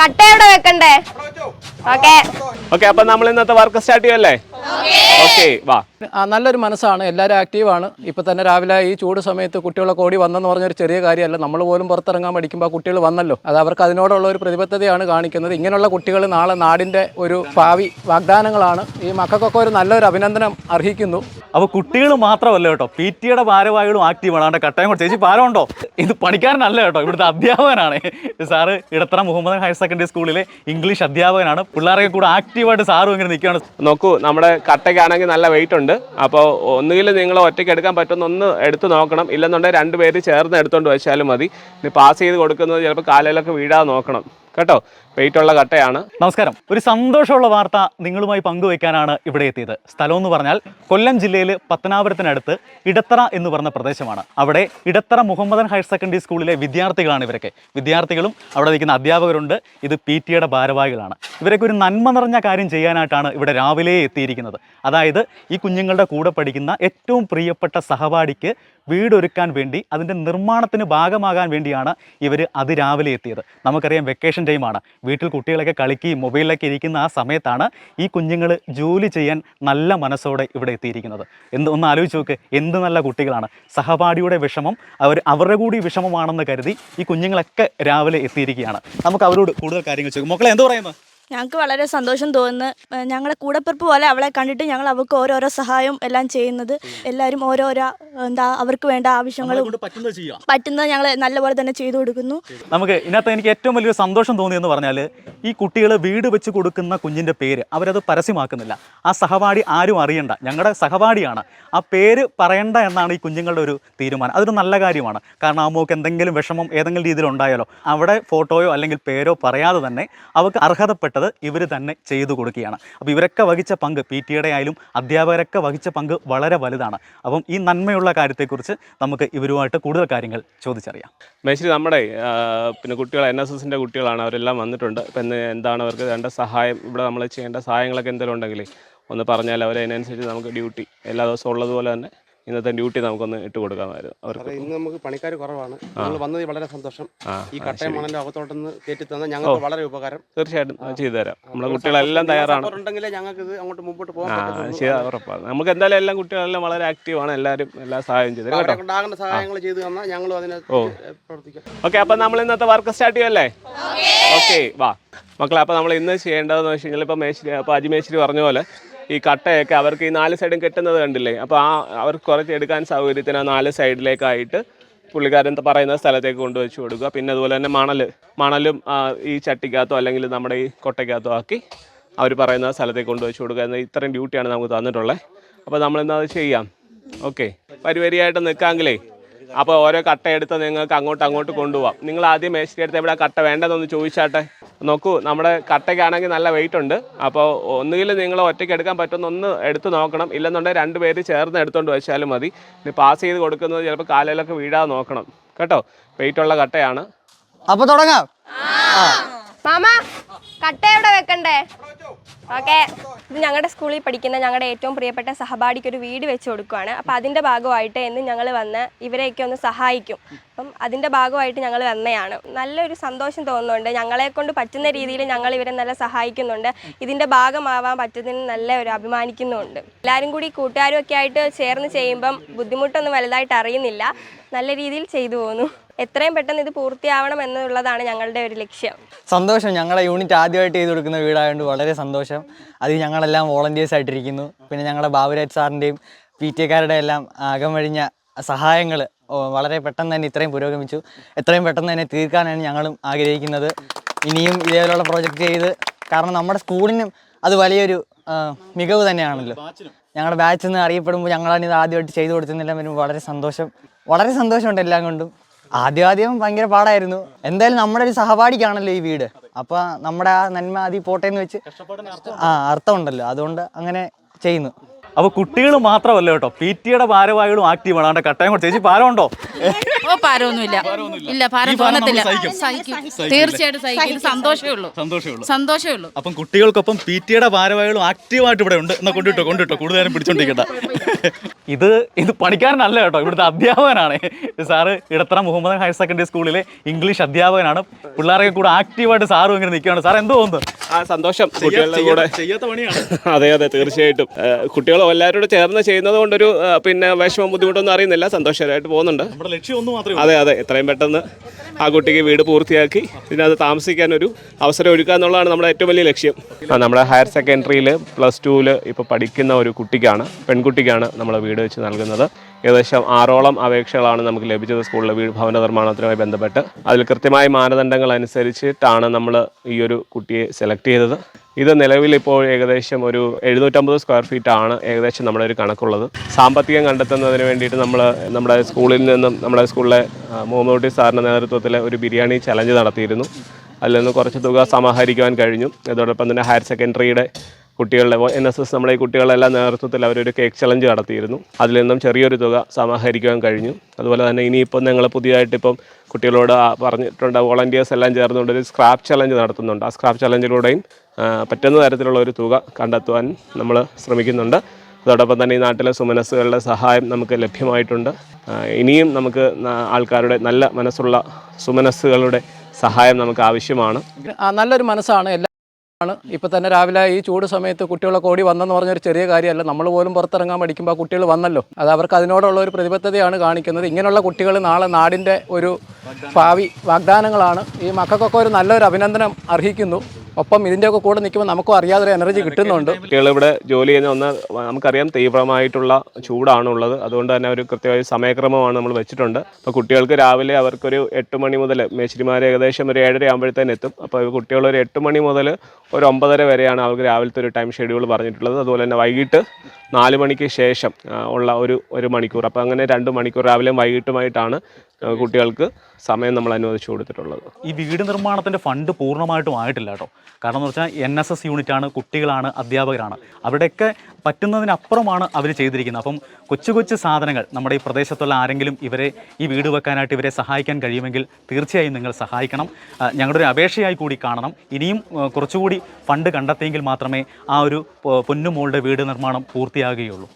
കട്ടയോടെ വെക്കണ്ടേ? Okay. Okay അപ്പൊ നമ്മൾ ഇന്നത്തെ വർക്ക് സ്റ്റാർട്ട് ചെയ്യല്ലേ ഓക്കെ. വാ. നല്ലൊരു മനസ്സാണ്. എല്ലാവരും ആക്റ്റീവാണ് ഇപ്പം തന്നെ രാവിലെ ഈ ചൂട് സമയത്ത് കുട്ടികളൊക്കെ ഓടി വന്നെന്ന് പറഞ്ഞൊരു ചെറിയ കാര്യമല്ല. നമ്മൾ പോലും പുറത്തിറങ്ങാൻ പഠിക്കുമ്പോൾ കുട്ടികൾ വന്നല്ലോ. അത് അവർക്ക് അതിനോടുള്ള ഒരു പ്രതിബദ്ധതയാണ് കാണിക്കുന്നത്. ഇങ്ങനെയുള്ള കുട്ടികൾ നാളെ നാടിന്റെ ഒരു ഭാവി വാഗ്ദാനങ്ങളാണ്. ഈ മക്കൾക്കൊക്കെ ഒരു നല്ലൊരു അഭിനന്ദനം അർഹിക്കുന്നു. അപ്പോൾ കുട്ടികൾ മാത്രമല്ല കേട്ടോ. പി ടിയുടെ ഭാരവാഹികളും ആക്റ്റീവാണ് അവിടെ കട്ടയം കൊണ്ട് ചേച്ചി ഭാരമുണ്ടോ ഇത് പണിക്കാരനല്ല കേട്ടോ. ഇവിടുത്തെ അധ്യാപകനാണ്. Sir Edathara Muhammad higher secondary സ്കൂളിലെ ഇംഗ്ലീഷ് അധ്യാപകനാണ്. പിള്ളേരൊക്കെ കൂടെ ആക്റ്റീവായിട്ട് സാറും ഇങ്ങനെ നിൽക്കുകയാണ്. നോക്കൂ നമ്മുടെ കട്ടയ്ക്കാണെങ്കിൽ നല്ല വെയിറ്റ് ഉണ്ട്. അപ്പോൾ ഒന്നുകിൽ നിങ്ങൾ ഒറ്റയ്ക്ക് എടുക്കാൻ പറ്റുന്ന ഒന്ന് എടുത്ത് നോക്കണം. ഇല്ലെന്നുണ്ടെങ്കിൽ രണ്ട് പേര് ചേർന്ന് എടുത്തുകൊണ്ട് വെച്ചാലും മതി. ഇനി പാസ് ചെയ്ത് കൊടുക്കുന്നത് ചിലപ്പോൾ കാലിലൊക്കെ വീഴാതെ നോക്കണം. കേട്ടോ? വെയിറ്റ് ഉള്ള കട്ടയാണ്. നമസ്കാരം. ഒരു സന്തോഷമുള്ള വാർത്ത നിങ്ങളുമായി പങ്കുവയ്ക്കാനാണ് ഇവിടെ എത്തിയത്. സ്ഥലം എന്ന് പറഞ്ഞാൽ കൊല്ലം ജില്ലയിൽ പത്തനാപുരത്തിനടുത്ത് ഇടത്തറ എന്ന് പറഞ്ഞ പ്രദേശമാണ്. അവിടെ ഇടത്തറ മുഹമ്മദൻ ഹയർ സെക്കൻഡറി സ്കൂളിലെ വിദ്യാർത്ഥികളാണ് ഇവരൊക്കെ. വിദ്യാർത്ഥികളും അവിടെ നിൽക്കുന്ന അധ്യാപകരുണ്ട്. ഇത് പി ടിയുടെ ഭാരവാഹികളാണ്. ഇവരൊക്കെ ഒരു നന്മ നിറഞ്ഞ കാര്യം ചെയ്യാനായിട്ടാണ് ഇവിടെ രാവിലെ എത്തിയിരിക്കുന്നത്. അതായത് ഈ കുഞ്ഞുങ്ങളുടെ കൂടെ പഠിക്കുന്ന ഏറ്റവും പ്രിയപ്പെട്ട സഹപാഠിക്ക് വീടൊരുക്കാൻ വേണ്ടി അതിന്റെ നിർമ്മാണത്തിന് ഭാഗമാകാൻ വേണ്ടിയാണ് ഇവർ അതിരാവിലെ എത്തിയത്. നമുക്കറിയാം വെക്കേഷൻ ടൈമാണ് വീട്ടിൽ കുട്ടികളൊക്കെ കളിക്കുകയും മൊബൈലിലൊക്കെ ഇരിക്കുന്ന ആ സമയത്താണ് ഈ കുഞ്ഞുങ്ങൾ ജോലി ചെയ്യാൻ നല്ല മനസ്സോടെ ഇവിടെ എത്തിയിരിക്കുന്നത്. എന്ത് ഒന്ന് ആലോചിച്ച് നോക്ക് എന്ത് നല്ല കുട്ടികളാണ്. സഹപാഠിയുടെ വിഷമം അവർ അവരുടെ കൂടി വിഷമമാണെന്ന് കരുതി ഈ കുഞ്ഞുങ്ങളൊക്കെ രാവിലെ എത്തിയിരിക്കുകയാണ്. നമുക്ക് അവരോട് കൂടുതൽ കാര്യങ്ങൾ ചോദിക്കും. മക്കളെ എന്ത് പറയുന്നു ഞങ്ങൾക്ക് വളരെ സന്തോഷം തോന്നുന്നു. ഞങ്ങളുടെ കൂടപ്പിറപ്പ് പോലെ അവളെ കണ്ടിട്ട് ഞങ്ങൾ അവൾക്ക് ഓരോരോ സഹായം എല്ലാം ചെയ്യുന്നത്. എല്ലാവരും ഓരോരോ എന്താ അവർക്ക് വേണ്ട ആവശ്യങ്ങളും പറ്റുന്നത് ചെയ്യാം. പറ്റുന്നത് ഞങ്ങൾ നല്ലപോലെ തന്നെ ചെയ്തു കൊടുക്കുന്നു. നമുക്ക് ഇതിനകത്ത് എനിക്ക് ഏറ്റവും വലിയ സന്തോഷം തോന്നിയെന്ന് പറഞ്ഞാൽ ഈ കുട്ടികൾ വീട് വെച്ച് കൊടുക്കുന്ന കുഞ്ഞിന്റെ പേര് അവരത് പരസ്യമാക്കുന്നില്ല. ആ സഹപാഠി ആരും അറിയണ്ട. ഞങ്ങളുടെ സഹപാഠിയാണ്. ആ പേര് പറയണ്ട എന്നാണ് ഈ കുഞ്ഞുങ്ങളുടെ ഒരു തീരുമാനം. അതൊരു നല്ല കാര്യമാണ്. കാരണം ആ മോക്ക് എന്തെങ്കിലും വിഷമം ഏതെങ്കിലും രീതിയിൽ ഉണ്ടായാലോ അവിടെ ഫോട്ടോയോ അല്ലെങ്കിൽ പേരോ പറയാതെ തന്നെ അവർക്ക് അർഹതപ്പെട്ടത് ഇവർ തന്നെ ചെയ്തു കൊടുക്കുകയാണ്. അപ്പോൾ ഇവരൊക്കെ വഹിച്ച പങ്ക് പി ടിയുടെ ആയാലും അധ്യാപകരൊക്കെ വഹിച്ച പങ്ക് വളരെ വലുതാണ്. അപ്പം ഈ നന്മയുള്ള കാര്യത്തെക്കുറിച്ച് നമുക്ക് ഇവരുമായിട്ട് കൂടുതൽ കാര്യങ്ങൾ ചോദിച്ചറിയാം. മേശ്രി നമ്മുടെ പിന്നെ കുട്ടികൾ എൻ എസ് എസിന്റെ കുട്ടികളാണ് അവരെല്ലാം വന്നിട്ടുണ്ട്. ഇപ്പം എന്താണ് അവർക്ക് വേണ്ട സഹായം? ഇവിടെ നമ്മൾ ചെയ്യേണ്ട സഹായങ്ങളൊക്കെ എന്തെങ്കിലും ഉണ്ടെങ്കിൽ ഒന്ന് പറഞ്ഞാൽ അവരതിനനുസരിച്ച് നമുക്ക് ഡ്യൂട്ടി എല്ലാ ദിവസവും ഉള്ളതുപോലെ തന്നെ ഇന്നത്തെ ഡ്യൂട്ടി നമുക്കൊന്ന് ഇട്ട് കൊടുക്കാമായിരുന്നു. അവർക്ക് ഇന്ന് നമുക്ക് പണിക്കാർ കുറവാണ്. നിങ്ങൾ വന്നതിൽ വളരെ സന്തോഷം. ഈ കട്ടയം. മണലിന്റെ അകത്തോട്ടൊന്ന് കയറ്റി തന്നാൽ ഞങ്ങൾക്ക് വളരെ ഉപകാരം. തീർച്ചയായിട്ടും ചെയ്തുതരാം. നമ്മളെ കുട്ടികളെല്ലാം തയ്യാറാണ്. ഉണ്ടെങ്കിലേ ഞങ്ങൾക്ക് ഇത് അങ്ങോട്ട് മുമ്പോട്ട് അത് ഉറപ്പാണ് നമുക്ക് എന്തായാലും എല്ലാം കുട്ടികളെല്ലാം വളരെ ആക്റ്റീവാണ് എല്ലാവരും എല്ലാ സഹായം ചെയ്തു. ഉണ്ടാകുന്ന സഹായങ്ങൾ ചെയ്തു തന്നാൽ ഞങ്ങളും അതിനെ പ്രവർത്തിക്കാം. ഓക്കെ അപ്പം നമ്മൾ ഇന്നത്തെ വർക്ക് സ്റ്റാർട്ട് ചെയ്യല്ലേ ഓക്കെ. വാ. മക്കളെ അപ്പോൾ നമ്മൾ ഇന്ന് ചെയ്യേണ്ടതെന്ന് വെച്ച് കഴിഞ്ഞാൽ ഇപ്പോൾ മേശ്രി അപ്പോൾ അജിമേശ്വരി പറഞ്ഞ പോലെ ഈ കട്ടയൊക്കെ അവർക്ക് ഈ നാല് സൈഡും കെട്ടുന്നത് കണ്ടില്ലേ? അപ്പോൾ ആ അവർക്ക് കുറച്ച് എടുക്കാൻ സൗകര്യത്തിന് ആ നാല് സൈഡിലേക്കായിട്ട് പുള്ളിക്കാരൻ പറയുന്ന സ്ഥലത്തേക്ക് കൊണ്ടുവച്ച് കൊടുക്കുക. പിന്നെ അതുപോലെ തന്നെ മണൽ മണലും ഈ ചട്ടിക്കകത്തോ അല്ലെങ്കിൽ നമ്മുടെ ഈ കൊട്ടയ്ക്കകത്തോ ആക്കി അവർ പറയുന്ന സ്ഥലത്തേക്ക് കൊണ്ടുവച്ച് കൊടുക്കുക. എന്ന ഇത്രയും ഡ്യൂട്ടിയാണ് നമുക്ക് തന്നിട്ടുള്ളത് അപ്പോൾ നമ്മളിന്ന് അത് ചെയ്യാം. ഓക്കെ. പരിവരിയായിട്ട് നിൽക്കാമെങ്കിലേ അപ്പോൾ ഓരോ കട്ട എടുത്ത് നിങ്ങൾക്ക് അങ്ങോട്ട് അങ്ങോട്ട് കൊണ്ടുപോകാം നിങ്ങൾ ആദ്യം മേശിരി എടുത്ത് എവിടെ കട്ട വേണ്ടതെന്ന് ചോദിച്ചാട്ടെ? നോക്കൂ നമ്മുടെ കട്ടയ്ക്കാണെങ്കിൽ നല്ല വെയിറ്റ് ഉണ്ട്. അപ്പോൾ ഒന്നുകിൽ നിങ്ങൾ ഒറ്റയ്ക്ക് എടുക്കാൻ പറ്റുന്ന ഒന്ന് എടുത്ത് നോക്കണം. ഇല്ലെന്നുണ്ടെങ്കിൽ രണ്ട് പേര് ചേർന്ന് എടുത്തുകൊണ്ട് വെച്ചാലും മതി. ഇനി പാസ് ചെയ്ത് കൊടുക്കുന്നത് ചിലപ്പോൾ കാലിലൊക്കെ വീഴാതെ നോക്കണം. കേട്ടോ? വെയിറ്റ് ഉള്ള കട്ടയാണ്. അപ്പൊ തുടങ്ങാം. മാമ കട്ടയോടെ വെക്കണ്ടേ? ഓക്കെ. ഞങ്ങളുടെ സ്കൂളിൽ പഠിക്കുന്ന ഞങ്ങളുടെ ഏറ്റവും പ്രിയപ്പെട്ട സഹപാഠിക്ക് ഒരു വീട് വെച്ച് കൊടുക്കുകയാണ് അപ്പം അതിന്റെ ഭാഗമായിട്ട് എന്ന് ഞങ്ങൾ വന്ന് ഇവരെയൊക്കെ ഒന്ന് സഹായിക്കും. അപ്പം അതിന്റെ ഭാഗമായിട്ട് ഞങ്ങൾ വന്നതാണ് നല്ലൊരു സന്തോഷം തോന്നുന്നുണ്ട്. ഞങ്ങളെ കൊണ്ട് പറ്റുന്ന രീതിയിൽ ഞങ്ങൾ ഇവരെ നല്ല സഹായിക്കുന്നുണ്ട്. ഇതിന്റെ ഭാഗമാവാൻ പറ്റുന്നതിന് നല്ല ഒരു അഭിമാനിക്കുന്നുമുണ്ട് എല്ലാവരും കൂടി കൂട്ടുകാരും ഒക്കെ ആയിട്ട് ചേർന്ന് ചെയ്യുമ്പം ബുദ്ധിമുട്ടൊന്നും വലുതായിട്ട് അറിയുന്നില്ല. നല്ല രീതിയിൽ ചെയ്തു പോകുന്നു എത്രയും പെട്ടെന്ന് ഇത് പൂർത്തിയാവണം എന്നുള്ളതാണ് ഞങ്ങളുടെ ഒരു ലക്ഷ്യം. സന്തോഷം. ഞങ്ങളെ യൂണിറ്റ് ആദ്യമായിട്ട് ചെയ്ത് കൊടുക്കുന്ന വീടായതുകൊണ്ട് വളരെ സന്തോഷം. അത് ഞങ്ങളെല്ലാം വോളണ്ടിയേഴ്സ് ആയിട്ടിരിക്കുന്നു. പിന്നെ ഞങ്ങളുടെ ബാബുരാജ് സാറിന്റെയും പി ടി എക്കാരുടെ എല്ലാം അകമഴിഞ്ഞ സഹായങ്ങൾ വളരെ പെട്ടെന്ന് തന്നെ ഇത്രയും പുരോഗമിച്ചു. എത്രയും പെട്ടെന്ന് തന്നെ തീർക്കാനാണ് ഞങ്ങളും ആഗ്രഹിക്കുന്നത്. ഇനിയും ഇതേപോലുള്ള പ്രോജക്റ്റ് ചെയ്ത് കാരണം നമ്മുടെ സ്കൂളിനും അത് വലിയൊരു മികവ് തന്നെയാണല്ലോ. ഞങ്ങളുടെ ബാച്ചിൽ നിന്ന് അറിയപ്പെടുമ്പോൾ ഞങ്ങളാണ് ഇത് ആദ്യമായിട്ട് ചെയ്തു കൊടുത്തതെന്നെല്ലാം വരുമ്പോൾ വളരെ സന്തോഷം. വളരെ സന്തോഷമുണ്ട് എല്ലാം കൊണ്ടും. ആദ്യം ആദ്യം ഭയങ്കര പാടായിരുന്നു. എന്തായാലും നമ്മുടെ ഒരു സഹപാഠിക്കാണല്ലോ ഈ വീട്. അപ്പൊ നമ്മുടെ ആ നന്മ ആദ്യം പോട്ടെ എന്ന് വെച്ച് ആ അർത്ഥം ഉണ്ടല്ലോ. അതുകൊണ്ട് അങ്ങനെ ചെയ്യുന്നു. അപ്പോൾ കുട്ടികൾ മാത്രമല്ല കേട്ടോ. പി ടിയുടെ ഭാരവാഹികളും ആക്റ്റീവാണ് അവന്റെ കട്ടയം കൂടെ ചേച്ചി ഭാരമുണ്ടോ ഓ ഭാരമൊന്നുമില്ല ഇല്ല ഭാരം തോന്നത്തില്ല. നമ്മൾ സഹിക്കും. സഹിക്കും. തീർച്ചയായിട്ടും സഹിക്കും. ഇത് സന്തോഷമേ ഉള്ളൂ. സന്തോഷമേ ഉള്ളൂ. സന്തോഷമേ ഉള്ളൂ. അപ്പം കുട്ടികൾക്കൊപ്പം പി ടിയുടെ ഭാരവാഹികളും ആക്റ്റീവായിട്ട് ഇവിടെ ഉണ്ട്. എന്നാ കൊണ്ടിട്ടോ കൊണ്ടിട്ടോ. കൂടുതലും പിടിച്ചോണ്ടിരിക്കട്ടെ ഇത് ഇത് പണിക്കാരനല്ല കേട്ടോ. ഇവിടുത്തെ അധ്യാപകനാണ്. Sir Edathara Muhammad higher secondary സ്കൂളിലെ ഇംഗ്ലീഷ് അധ്യാപകനാണ്. പിള്ളേരൊക്കെ കൂടെ ആക്റ്റീവായിട്ട് സാറും ഇങ്ങനെ നിൽക്കുകയാണ്. സാർ എന്തോ തോന്നുന്നു ആ സന്തോഷം. കുട്ടികളുടെ കൂടെ. ചെയ്യാത്ത പണിയാണ്. അതെ അതെ തീർച്ചയായിട്ടും. കുട്ടികൾ എല്ലാവരും കൂടെ ചേർന്ന് ചെയ്യുന്നത് കൊണ്ടൊരു പിന്നെ വിഷമം ബുദ്ധിമുട്ടൊന്നും അറിയുന്നില്ല. സന്തോഷകരമായിട്ട് പോകുന്നുണ്ട്. നമ്മുടെ ലക്ഷ്യം ഒന്ന് മാത്രമേ അതെ അതെ. എത്രയും പെട്ടെന്ന് ആ കുട്ടിക്ക് വീട് പൂർത്തിയാക്കി ഇതിനകത്ത് താമസിക്കാൻ ഒരു അവസരം ഒരുക്കുക എന്നുള്ളതാണ് നമ്മുടെ ഏറ്റവും വലിയ ലക്ഷ്യം. ആ, നമ്മുടെ ഹയർ സെക്കൻഡറിയിൽ പ്ലസ് ടുവിൽ ഇപ്പോൾ പഠിക്കുന്ന ഒരു കുട്ടിക്കാണ് പെൺകുട്ടിക്കാണ് നമ്മൾ വീട് വെച്ച് നൽകുന്നത്. ഏകദേശം ആറോളം അപേക്ഷകളാണ് നമുക്ക് ലഭിച്ചത് സ്കൂളിലെ വീട് ഭവന നിർമ്മാണത്തിനുമായി ബന്ധപ്പെട്ട്. അതിൽ കൃത്യമായ മാനദണ്ഡങ്ങൾ അനുസരിച്ചിട്ടാണ് നമ്മൾ ഈ ഒരു കുട്ടിയെ സെലക്ട് ചെയ്തത്. ഇത് നിലവിൽ ഇപ്പോൾ ഏകദേശം ഒരു എഴുന്നൂറ്റമ്പത് സ്ക്വയർ ഫീറ്റ് ആണ് ഏകദേശം നമ്മുടെ ഒരു കണക്കുള്ളത്. സാമ്പത്തികം കണ്ടെത്തുന്നതിന് വേണ്ടിയിട്ട് നമ്മൾ നമ്മുടെ സ്കൂളിൽ നിന്നും നമ്മുടെ സ്കൂളിലെ മുഹമ്മദ് സാറിന്റെ നേതൃത്വത്തിൽ ഒരു ബിരിയാണി ചലഞ്ച് നടത്തിയിരുന്നു. അതിൽ നിന്ന് കുറച്ച് തുക സമാഹരിക്കുവാൻ കഴിഞ്ഞു. അതോടൊപ്പം തന്നെ ഹയർ സെക്കൻഡറിയുടെ കുട്ടികളുടെ എൻ എസ് എസ് നമ്മുടെ ഈ കുട്ടികളെല്ലാം നേതൃത്വത്തിൽ അവരൊരു കേക്ക് ചലഞ്ച് നടത്തിയിരുന്നു. അതിൽ നിന്നും ചെറിയൊരു തുക സമാഹരിക്കാൻ കഴിഞ്ഞു. അതുപോലെ തന്നെ ഇനിയിപ്പം ഞങ്ങൾ പുതിയതായിട്ടിപ്പം കുട്ടികളോട് പറഞ്ഞിട്ടുണ്ട് വോളണ്ടിയേഴ്സ് എല്ലാം ചേർന്നുകൊണ്ട് ഒരു സ്ക്രാപ്പ് ചലഞ്ച് നടത്തുന്നുണ്ട്. ആ സ്ക്രാപ്പ് ചലഞ്ചിലൂടെയും പറ്റുന്ന തരത്തിലുള്ള ഒരു തുക കണ്ടെത്തുവാൻ നമ്മൾ ശ്രമിക്കുന്നുണ്ട്. അതോടൊപ്പം തന്നെ ഈ നാട്ടിലെ സുമനസ്സുകളുടെ സഹായം നമുക്ക് ലഭ്യമായിട്ടുണ്ട്. ഇനിയും നമുക്ക് ആൾക്കാരുടെ നല്ല മനസ്സുള്ള സുമനസ്സുകളുടെ സഹായം നമുക്ക് ആവശ്യമാണ്. നല്ലൊരു മനസ്സാണ്. ആണ്. ഇപ്പം തന്നെ രാവിലെ ഈ ചൂട് സമയത്ത് കുട്ടികളൊക്കെ ഓടി വന്നെന്ന് പറഞ്ഞൊരു ചെറിയ കാര്യമല്ല. നമ്മൾ പോലും പുറത്തിറങ്ങാൻ പഠിക്കുമ്പോൾ കുട്ടികൾ വന്നല്ലോ. അത് അവർക്ക് അതിനോടുള്ള ഒരു പ്രതിബദ്ധതയാണ് കാണിക്കുന്നത്. ഇങ്ങനെയുള്ള കുട്ടികൾ നാളെ നാടിന്റെ ഒരു ഭാവി വാഗ്ദാനങ്ങളാണ്. ഈ മക്കൾക്കൊക്കെ ഒരു നല്ലൊരു അഭിനന്ദനം അർഹിക്കുന്നു. ഒപ്പം ഇതിന്റെയൊക്കെ കൂടെ നിൽക്കുമ്പോൾ നമുക്കും അറിയാതൊരു എനർജി കിട്ടുന്നുണ്ട്. കുട്ടികൾ ഇവിടെ ജോലി ചെയ്യുന്ന ഒന്ന് നമുക്കറിയാം തീവ്രമായിട്ടുള്ള ചൂടാണുള്ളത്. അതുകൊണ്ട് തന്നെ ഒരു കൃത്യമായ സമയക്രമമാണ് നമ്മൾ വെച്ചിട്ടുണ്ട്. അപ്പോൾ കുട്ടികൾക്ക് രാവിലെ അവർക്കൊരു എട്ട് മണി മുതൽ മേശിരിമാർ ഏകദേശം ഒരു ഏഴര ആകുമ്പോഴത്തേന് എത്തും. അപ്പോൾ കുട്ടികൾ ഒരു എട്ട് മണി മുതൽ ഒരു ഒമ്പതര വരെയാണ് അവർക്ക് രാവിലത്തെ ഒരു ടൈം ഷെഡ്യൂൾ പറഞ്ഞിട്ടുള്ളത്. അതുപോലെ തന്നെ വൈകിട്ട് നാല് മണിക്ക് ശേഷം ഉള്ള ഒരു ഒരു മണിക്കൂർ. അപ്പോൾ അങ്ങനെ രണ്ട് മണിക്കൂർ രാവിലെയും വൈകിട്ടുമായിട്ടാണ് കുട്ടികൾക്ക് സമയം നമ്മൾ അനുവദിച്ചു കൊടുത്തിട്ടുള്ളത്. ഈ വീട് നിർമ്മാണത്തിന്റെ ഫണ്ട് പൂർണമായിട്ടും ആയിട്ടില്ല കേട്ടോ. കാരണം എന്ന് വെച്ചാൽ എൻ എസ് എസ് യൂണിറ്റാണ് കുട്ടികളാണ് അധ്യാപകരാണ്. അവിടെയൊക്കെ പറ്റുന്നതിനപ്പുറമാണ് അവർ ചെയ്തിരിക്കുന്നത്. അപ്പം കൊച്ചു കൊച്ചു സാധനങ്ങൾ നമ്മുടെ ഈ പ്രദേശത്തുള്ള ആരെങ്കിലും ഇവരെ ഈ വീട് വെക്കാനായിട്ട് ഇവരെ സഹായിക്കാൻ കഴിയുമെങ്കിൽ തീർച്ചയായും നിങ്ങൾ സഹായിക്കണം. ഞങ്ങളുടെ ഒരു അപേക്ഷയായി കൂടി കാണണം. ഇനിയും കുറച്ചുകൂടി ഫണ്ട് കണ്ടെത്തിയെങ്കിൽ മാത്രമേ ആ ഒരു പൊന്നുമോളുടെ വീട് നിർമ്മാണം പൂർത്തിയാകുകയുള്ളൂ.